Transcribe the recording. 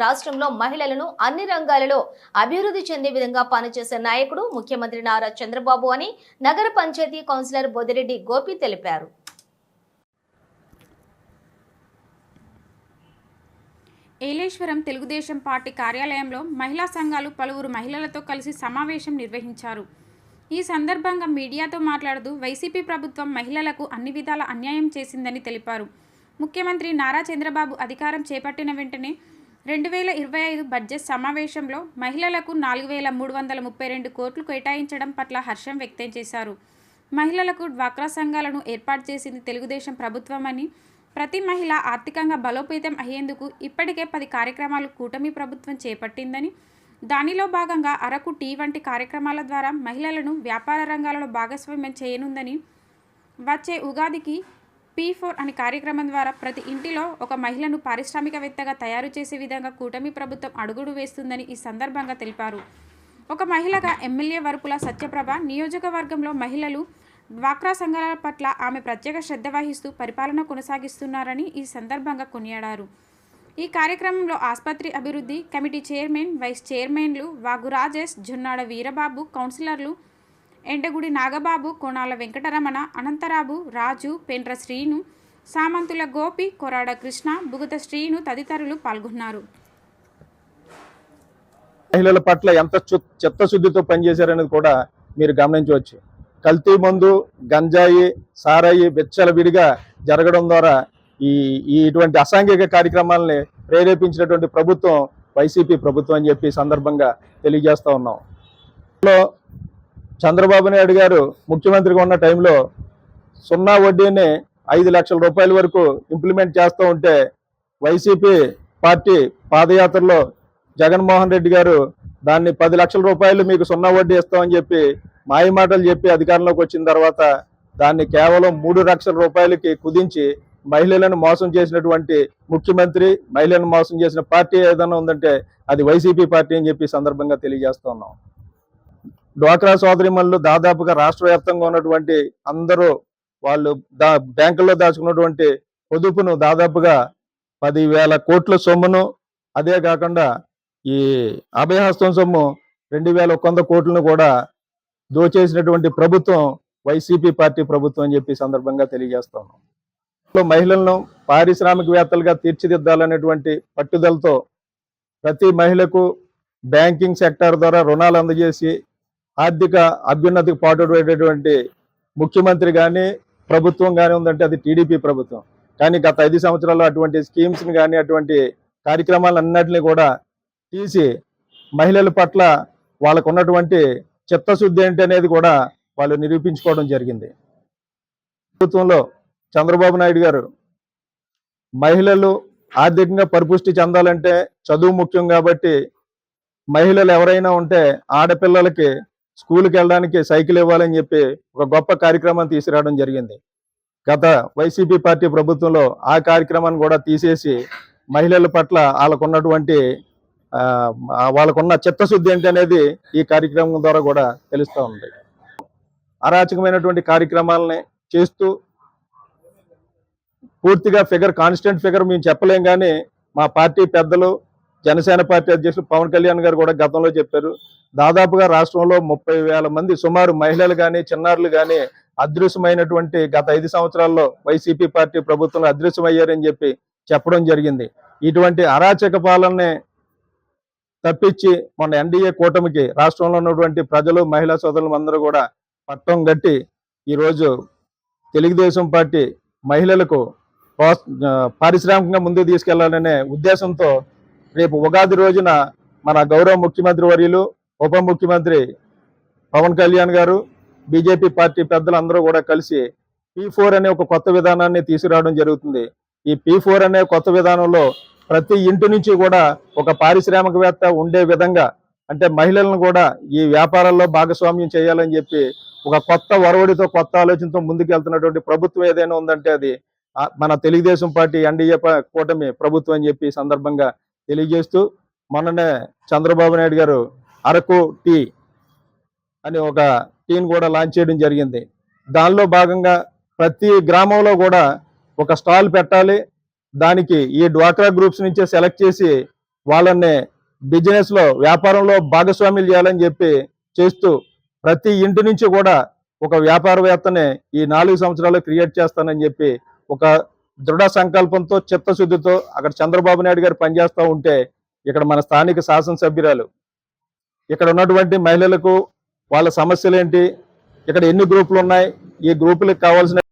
రాష్ట్రంలో మహిళలను అన్ని రంగాలలో అభివృద్ధి చెందే విధంగా పనిచేసే నాయకుడు ముఖ్యమంత్రి నారా చంద్రబాబు అని నగర పంచాయతీ కౌన్సిలర్ బొదిరెడ్డి గోపి తెలిపారు. ఏలేశ్వరం తెలుగుదేశం పార్టీ కార్యాలయంలో మహిళా సంఘాలు పలువురు మహిళలతో కలిసి సమావేశం నిర్వహించారు. ఈ సందర్భంగా మీడియాతో మాట్లాడుతూ వైసీపీ ప్రభుత్వం మహిళలకు అన్ని విధాల అన్యాయం చేసిందని తెలిపారు. ముఖ్యమంత్రి నారా చంద్రబాబు అధికారం చేపట్టిన వెంటనే రెండు వేల ఇరవై ఐదు బడ్జెట్ సమావేశంలో మహిళలకు నాలుగు వేల మూడు వందల ముప్పై రెండు కోట్లు కేటాయించడం పట్ల హర్షం వ్యక్తం చేశారు. మహిళలకు డ్వాక్రా సంఘాలను ఏర్పాటు చేసింది తెలుగుదేశం ప్రభుత్వమని ప్రతి మహిళ ఆర్థికంగా బలోపేతం అయ్యేందుకు ఇప్పటికే పది కార్యక్రమాలు కూటమి ప్రభుత్వం చేపట్టిందని దానిలో భాగంగా అరకు టీ వంటి కార్యక్రమాల ద్వారా మహిళలను వ్యాపార రంగాలలో భాగస్వామ్యం చేయనుందని వచ్చే ఉగాదికి పీ ఫోర్ అనే కార్యక్రమం ద్వారా ప్రతి ఇంటిలో ఒక మహిళను పారిశ్రామికవేత్తగా తయారు చేసే విధంగా కూటమి ప్రభుత్వం అడుగుడు వేస్తుందని ఈ సందర్భంగా తెలిపారు. ఒక మహిళగా ఎమ్మెల్యే వరపుల సత్యప్రభ నియోజకవర్గంలో మహిళలు డ్వాక్రా సంఘాల పట్ల ఆమె ప్రత్యేక శ్రద్ధ వహిస్తూ పరిపాలన కొనసాగిస్తున్నారని ఈ సందర్భంగా కొనియాడారు. ఈ కార్యక్రమంలో ఆసుపత్రి అభివృద్ధి కమిటీ చైర్మన్ వైస్ చైర్మన్లు వాగు రాజేష్ జొన్నాడ వీరబాబు కౌన్సిలర్లు ఎండగుడి నాగబాబు కోణాల వెంకటరమణ అనంతరాబు రాజు పెండ్ర శ్రీను సామంతుల గోపి కొరాడ కృష్ణ బుగత శ్రీను తదితరులు పాల్గొన్నారు. మహిళల పట్ల ఎంత చిత్తశుద్ధితో పనిచేశారనేది కూడా మీరు గమనించవచ్చు. కల్తీ మందు గంజాయి సారాయి విచ్చల విడిగా జరగడం ద్వారా ఈ ఈ ఇటువంటి అసాంఘిక కార్యక్రమాలని ప్రేరేపించినటువంటి ప్రభుత్వం వైసీపీ ప్రభుత్వం అని చెప్పి సందర్భంగా తెలియజేస్తూ ఉన్నాం. లో చంద్రబాబు నాయుడు గారు ముఖ్యమంత్రిగా ఉన్న టైంలో సున్నా వడ్డీని ఐదు లక్షల రూపాయల వరకు ఇంప్లిమెంట్ చేస్తూ ఉంటే వైసీపీ పార్టీ పాదయాత్రలో జగన్మోహన్ రెడ్డి గారు దాన్ని పది లక్షల రూపాయలు మీకు సున్నా వడ్డీ ఇస్తామని చెప్పి మాయమాటలు చెప్పి అధికారంలోకి వచ్చిన తర్వాత దాన్ని కేవలం మూడు లక్షల రూపాయలకి కుదించి మహిళలను మోసం చేసినటువంటి ముఖ్యమంత్రి మహిళలను మోసం చేసిన పార్టీ ఏదైనా ఉందంటే అది వైసీపీ పార్టీ అని చెప్పి సందర్భంగా తెలియజేస్తా ఉన్నాం. డ్వాక్రా సోదరిమణులు దాదాపుగా రాష్ట్ర వ్యాప్తంగా ఉన్నటువంటి అందరూ వాళ్ళు దా బ్యాంకుల్లో దాచుకున్నటువంటి పొదుపును దాదాపుగా పదివేల కోట్ల సొమ్మును అదే కాకుండా ఈ అభయహస్తం సొమ్ము రెండు వేల కోట్లను కూడా దోచేసినటువంటి ప్రభుత్వం వైసీపీ పార్టీ ప్రభుత్వం అని చెప్పి సందర్భంగా తెలియజేస్తాను మహిళలను పారిశ్రామికవేత్తలుగా తీర్చిదిద్దాలనేటువంటి పట్టుదలతో ప్రతి మహిళకు బ్యాంకింగ్ సెక్టార్ ద్వారా రుణాలు అందజేసి ఆర్థిక అభ్యున్నతికి పాటుపడేటువంటి ముఖ్యమంత్రి కానీ ప్రభుత్వం కానీ ఉందంటే అది టీడీపీ ప్రభుత్వం. కానీ గత ఐదు సంవత్సరాల్లో అటువంటి స్కీమ్స్ని కానీ అటువంటి కార్యక్రమాలన్నింటినీ కూడా తీసి మహిళల పట్ల వాళ్ళకు ఉన్నటువంటి చిత్తశుద్ధి ఏంటి అనేది కూడా వాళ్ళు నిరూపించుకోవడం జరిగింది. ప్రభుత్వంలో చంద్రబాబు నాయుడు గారు మహిళలు ఆర్థికంగా పరిపుష్టి చెందాలంటే చదువు ముఖ్యం కాబట్టి మహిళలు ఎవరైనా ఉంటే ఆడపిల్లలకి స్కూల్కి వెళ్ళడానికి సైకిల్ ఇవ్వాలని చెప్పి ఒక గొప్ప కార్యక్రమాన్ని తీసుకురావడం జరిగింది. గత వైసీపీ పార్టీ ప్రభుత్వంలో ఆ కార్యక్రమాన్ని కూడా తీసేసి మహిళల పట్ల వాళ్ళకున్నటువంటి వాళ్ళకున్న చిత్తశుద్ధి ఏంటి అనేది ఈ కార్యక్రమం ద్వారా కూడా తెలుస్తూ ఉంది. అరాచకమైనటువంటి కార్యక్రమాలని చేస్తూ పూర్తిగా ఫిగర్ కాన్స్టెంట్ ఫిగర్ మేము చెప్పలేం కానీ మా పార్టీ పెద్దలు జనసేన పార్టీ అధ్యక్షులు పవన్ కళ్యాణ్ గారు కూడా గతంలో చెప్పారు. దాదాపుగా రాష్ట్రంలో ముప్పై వేల మంది సుమారు మహిళలు కానీ చిన్నారులు కానీ అదృశ్యమైనటువంటి గత ఐదు సంవత్సరాల్లో వైసీపీ పార్టీ ప్రభుత్వంలో అదృశ్యమయ్యారని చెప్పి చెప్పడం జరిగింది. ఇటువంటి అరాచక పాలనని తప్పించి మన ఎన్డీఏ కూటమికి రాష్ట్రంలో ఉన్నటువంటి ప్రజలు మహిళా సోదరులు అందరూ కూడా పట్టం గట్టి ఈరోజు తెలుగుదేశం పార్టీ మహిళలకు పారిశ్రామికంగా ముందుకు తీసుకెళ్ళాలనే ఉద్దేశంతో రేపు ఉగాది రోజున మన గౌరవ ముఖ్యమంత్రి వర్యులు ఉప ముఖ్యమంత్రి పవన్ కళ్యాణ్ గారు బీజేపీ పార్టీ పెద్దలందరూ కూడా కలిసి పీ ఫోర్ అనే ఒక కొత్త విధానాన్ని తీసుకురావడం జరుగుతుంది. ఈ పీ ఫోర్ అనే కొత్త విధానంలో ప్రతి ఇంటి నుంచి కూడా ఒక పారిశ్రామికవేత్త ఉండే విధంగా అంటే మహిళలను కూడా ఈ వ్యాపారాల్లో భాగస్వామ్యం చేయాలని చెప్పి ఒక కొత్త వరవడితో కొత్త ఆలోచనతో ముందుకు వెళ్తున్నటువంటి ప్రభుత్వం ఏదైనా ఉందంటే అది మన తెలుగుదేశం పార్టీ ఎన్డీఏ ప- కూటమి ప్రభుత్వం అని చెప్పి సందర్భంగా తెలియజేస్తూ మొన్ననే చంద్రబాబు నాయుడు గారు అరకు టీ అని ఒక టీని కూడా లాంచ్ చేయడం జరిగింది. దానిలో భాగంగా ప్రతి గ్రామంలో కూడా ఒక స్టాల్ పెట్టాలి దానికి ఈ డ్వాక్రా గ్రూప్స్ నుంచే సెలెక్ట్ చేసి వాళ్ళని బిజినెస్లో వ్యాపారంలో భాగస్వాములు చేయాలని చెప్పి చేస్తూ ప్రతి ఇంటి నుంచి కూడా ఒక వ్యాపారవేత్తని ఈ నాలుగు సంవత్సరాలు క్రియేట్ చేస్తానని చెప్పి ఒక దృఢ సంకల్పంతో చిత్తశుద్ధితో అక్కడ చంద్రబాబు నాయుడు గారు పనిచేస్తూ ఉంటే ఇక్కడ మన స్థానిక శాసనసభ్యురాలు ఇక్కడ ఉన్నటువంటి మహిళలకు వాళ్ళ సమస్యలు ఏంటి ఇక్కడ ఎన్ని గ్రూపులు ఉన్నాయి ఈ గ్రూపులకు కావాల్సిన